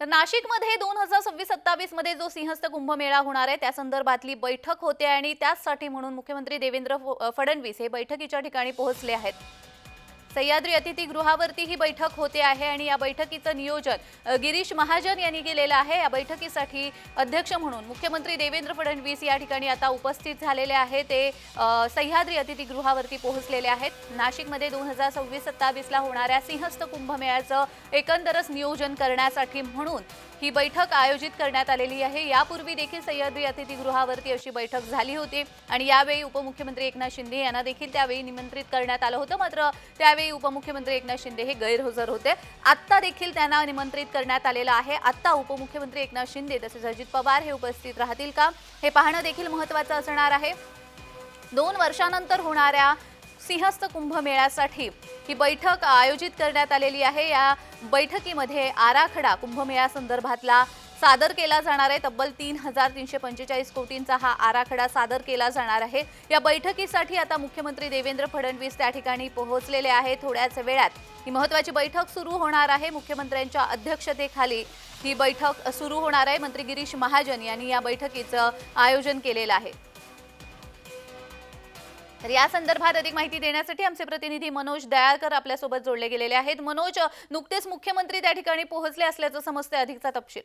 तर नाशिकमध्ये दोन हजार सव्वीस सत्तावीसमध्ये जो सिंहस्थ कुंभमेळा होणार आहे त्या संदर्भातली बैठक होते आणि त्याचसाठी म्हणून मुख्यमंत्री देवेंद्र फडणवीस हे बैठकीच्या ठिकाणी पोहोचले आहेत. सह्याद्री अतिथीगृहावरती ही बैठक होते आहे आणि या बैठकीचं नियोजन गिरीश महाजन यांनी केलेलं आहे. या बैठकीसाठी अध्यक्ष म्हणून मुख्यमंत्री देवेंद्र फडणवीस या ठिकाणी आता उपस्थित झालेले आहे. ते सह्याद्री अतिथीगृहावरती पोहोचलेले आहेत. नाशिकमध्ये दोन हजार सव्वीस सत्तावीसला होणाऱ्या सिंहस्थ कुंभमेळ्याचं एकंदरच नियोजन करण्यासाठी म्हणून ही बैठक आयोजित करण्यात आलेली आहे. यापूर्वी देखील सह्याद्री अतिथीगृहावरती अशी बैठक झाली होती आणि यावेळी उपमुख्यमंत्री एकनाथ शिंदे यांना देखील त्यावेळी निमंत्रित करण्यात आलं होतं. मात्र त्यावेळी उपमुख्यमंत्री एकनाथ शिंदे हे गैरहजर होते. आत्ता देखील त्यांना निमंत्रित करण्यात आलेलं आहे. आत्ता उपमुख्यमंत्री एकनाथ शिंदे तसेच अजित पवार हे उपस्थित राहतील का? हे पाहणं देखील महत्त्वाचं असणार आहे. दोन वर्षानंतर होणाऱ्या सिंहस्थ कुंभमेळ्यासाठी ही बैठक आयोजित करण्यात आलेली आहे. या बैठकीमध्ये आराखडा कुंभमेळ्या संदर्भातला सादर केला जाणार आहे. तब्बल तीन हजार तीनशे पंचेचाळीस कोटींचा हा आराखडा सादर केला जाणार आहे. या बैठकीसाठी आता मुख्यमंत्री देवेंद्र फडणवीस त्या ठिकाणी पोहोचलेले आहे थोड्याच वेळात ही महत्वाची बैठक सुरू होणार आहे. मुख्यमंत्र्यांच्या अध्यक्षतेखाली ही बैठक सुरू होणार आहे. मंत्री गिरीश महाजन यांनी या बैठकीचं आयोजन केलेलं आहे. तर या संदर्भात अधिक माहिती देण्यासाठी आमचे प्रतिनिधी मनोज दयाळकर आपल्यासोबत जोडले गेलेले आहेत. मनोज नुकतेच मुख्यमंत्री त्या ठिकाणी पोहोचले असल्याचं समजते अधिकचा तपशील.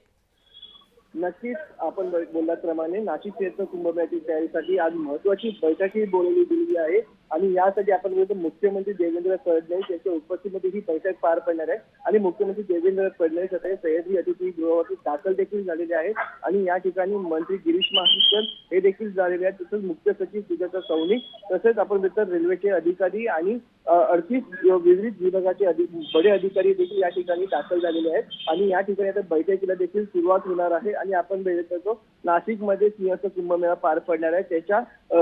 नक्कीच आपण बोलल्याप्रमाणे नाशिक क्षेत्र कुंभमेळ्याची तयारीसाठी आज महत्वाची बैठकही बोलवली गेलेली आहे. आणि यासाठी आपण बोलतो मुख्यमंत्री देवेंद्र फडणवीस यांच्या उपस्थितीमध्ये ही बैठक पार पडणार आहे. आणि मुख्यमंत्री देवेंद्र फडणवीस आता सह्याद्री अतिथी गृहावरती दाखल देखील झालेले आहेत. आणि या ठिकाणी मंत्री गिरीश महाजन हे देखील झालेले आहेत. तसंच मुख्य सचिव सुजाता सौनिक तसेच आपण बोलतो रेल्वेचे अधिकारी आणि अडतीस विविध विभागाचे बडे अधिकारी देखील या ठिकाणी दाखल झालेले आहेत. आणि या ठिकाणी आता बैठकीला देखील सुरुवात होणार आहे. आणि आपण बघतो नाशिकमध्ये सिंहचा कुंभमेळा पार पडणार आहे. त्याच्या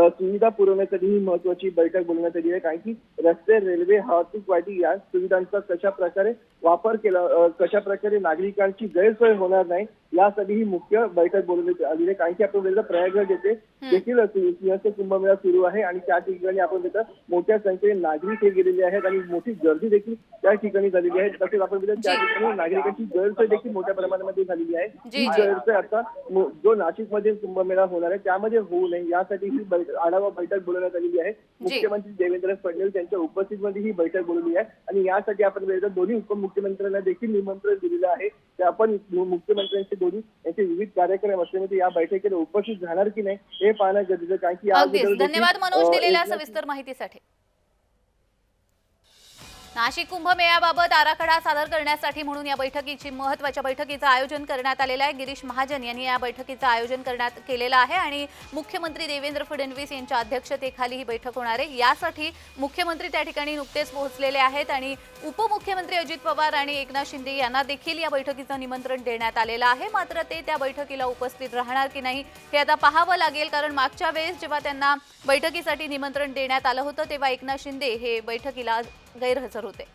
सुविधा पुरवण्यासाठी ही महत्वाची बैठक बोलवण्यात आली आहे. कारण की रस्ते रेल्वे वाहतूक वाटी या सुविधांचा कशा प्रकारे वापर केला कशा प्रकारे नागरिकांची गैरसोय होणार नाही यासाठी ही मुख्य बैठक बोलवण्यात आली कारण की आपण बघितलं प्रयागराज येथे देखील सिंहस्थ कुंभमेळा सुरू आहे आणि त्या ठिकाणी आपण बघितलं मोठ्या संख्येने नागरिक हे गेलेले आहेत आणि मोठी गर्दी देखील त्या ठिकाणी झालेली आहे. तसेच आपण त्या ठिकाणी नागरिकांची गैरसोय देखील मोठ्या प्रमाणामध्ये झालेली आहे. जी, ही. गैरसोय आता जो नाशिकमध्ये कुंभमेळा होणार आहे त्यामध्ये होऊ नये. यासाठी ही आढावा बैठक बोलवण्यात आलेली आहे. मुख्यमंत्री देवेंद्र फडणवीस यांच्या उपस्थितीमध्ये ही बैठक बोलवली आहे. आणि यासाठी आपण दोन्ही उपमुख्यमंत्र्यांना देखील निमंत्रण दिलेलं आहे. ते आपण मुख्यमंत्र्यांचे दोन्ही यांचे विविध कार्यक्रम असल्यामुळे या बैठकीला उपस्थित राहणार की नाही हे पाहणं गरजेचं. कारण की धन्यवाद मनोज दिलेल्या सविस्तर माहितीसाठी नाशिक कुंभमेळ्याबाबत आराखडा सादर करण्यासाठी म्हणून या बैठकीची महत्त्वाच्या बैठकीचं आयोजन करण्यात आलेलं आहे. गिरीश महाजन यांनी या बैठकीचं आयोजन करण्यात केलेलं आहे आणि मुख्यमंत्री देवेंद्र फडणवीस यांच्या अध्यक्षतेखाली ही बैठक होणार आहे. यासाठी मुख्यमंत्री त्या ठिकाणी नुकतेच पोहोचलेले आहेत आणि उपमुख्यमंत्री अजित पवार आणि एकनाथ शिंदे यांना देखील या बैठकीचं निमंत्रण देण्यात आलेलं आहे. मात्र ते त्या बैठकीला उपस्थित राहणार की नाही हे आता पाहावं लागेल कारण मागच्या वेळेस जेव्हा त्यांना बैठकीसाठी निमंत्रण देण्यात आलं होतं तेव्हा एकनाथ शिंदे हे बैठकीला गैरहजर होते.